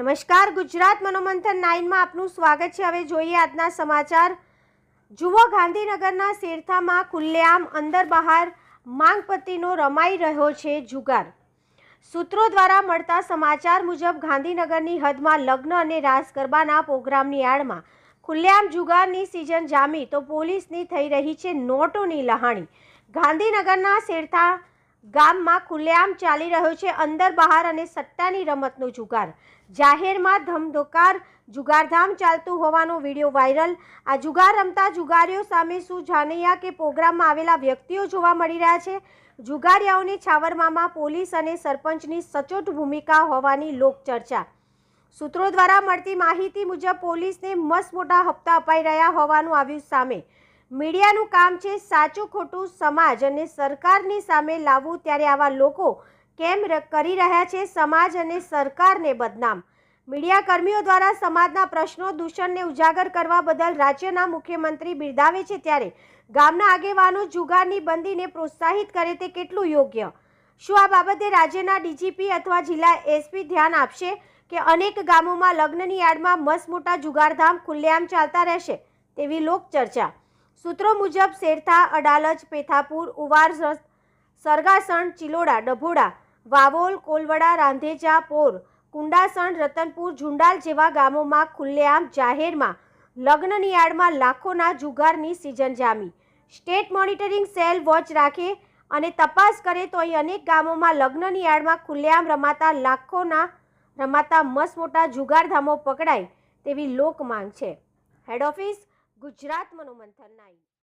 નમસ્કાર, ગુજરાત મનોમંથન નાઇનમાં આપનું સ્વાગત છે. હવે જોઈએ આજના સમાચાર. જુઓ, ગાંધીનગરના શેરથામાં ખુલ્લેઆમ અંદર બહાર માંગપત્તીનો રમાઈ રહ્યો છે જુગાર. સૂત્રો દ્વારા મળતા સમાચાર મુજબ, ગાંધીનગરની હદમાં લગ્ન અને રાસ ગરબાના પ્રોગ્રામની આડમાં ખુલ્લેઆમ જુગારની સિઝન જામી તો પોલીસની થઈ રહી છે નોટોની લહાણી. ગાંધીનગરના શેરથા ગામમાં ખુલ્લેઆમ ચાલી રહ્યો છે અંદર બહાર અને સટ્ટાની રમતનો જુગાર. જાહેરમાં ધમધોકાર, જુગારધામ ચાલતું હોવાનો વીડિયો વાયરલ. આ જુગાર રમતા જુગારીઓ સામે શું જાનૈયા કે પ્રોગ્રામમાં આવેલા વ્યક્તિઓ જોવા મળી રહ્યા છે? જુગારિયાઓની છાવરમામાં પોલીસ અને સરપંચની સચોટ ભૂમિકા હોવાની લોકચર્ચા. સૂત્રો દ્વારા મળતી માહિતી મુજબ પોલીસને મસ મોટા હપ્તા અપાઈ રહ્યા હોવાનું આવ્યું સામે. મીડિયાનું કામ છે સાચું ખોટું સમાજ અને સરકારની સામે લાવવું. ત્યારે આવા લોકો કેમ કરી રહ્યા છે સમાજ અને સરકારને બદનામ? મીડિયા કર્મીઓ દ્વારા સમાજના પ્રશ્નો દૂષણને ઉજાગર કરવા બદલ રાજ્યના મુખ્યમંત્રી બિરદાવે છે ત્યારે ગામના આગેવાનો જુગારની બંદીને પ્રોત્સાહિત કરે તે કેટલું યોગ્ય? શું આ બાબતે રાજ્યના ડીજીપી અથવા જિલ્લા એસપી ધ્યાન આપશે કે અનેક ગામોમાં લગ્નની યાર્ડમાં મસમોટા મોટા જુગારધામ ખુલ્લેઆમ ચાલતા રહેશે તેવી લોકચર્ચા? સૂત્રો મુજબ શેરથા, અડાલજ, પેથાપુર, ઉવાર સરગાસણ, ચિલોડા, ડભોડા, વાવોલ, કોલવડા, રાંધેજા, પોર, કુંડાસણ, રતનપુર, ઝુંડાલ જેવા ગામોમાં ખુલ્લેઆમ જાહેરમાં લગ્નની આડમાં લાખોના જુગારની સિઝન જામી. સ્ટેટ મોનિટરિંગ સેલ વોચ રાખે અને તપાસ કરે તો અહીં અનેક ગામોમાં લગ્નની આડમાં ખુલ્લેઆમ રમાતા લાખોના, રમાતા મસમોટા મોટા જુગારધામો પકડાય તેવી લોકમાંગ છે. હેડ ઓફિસ ગુજરાત મનોમંથન નાઈ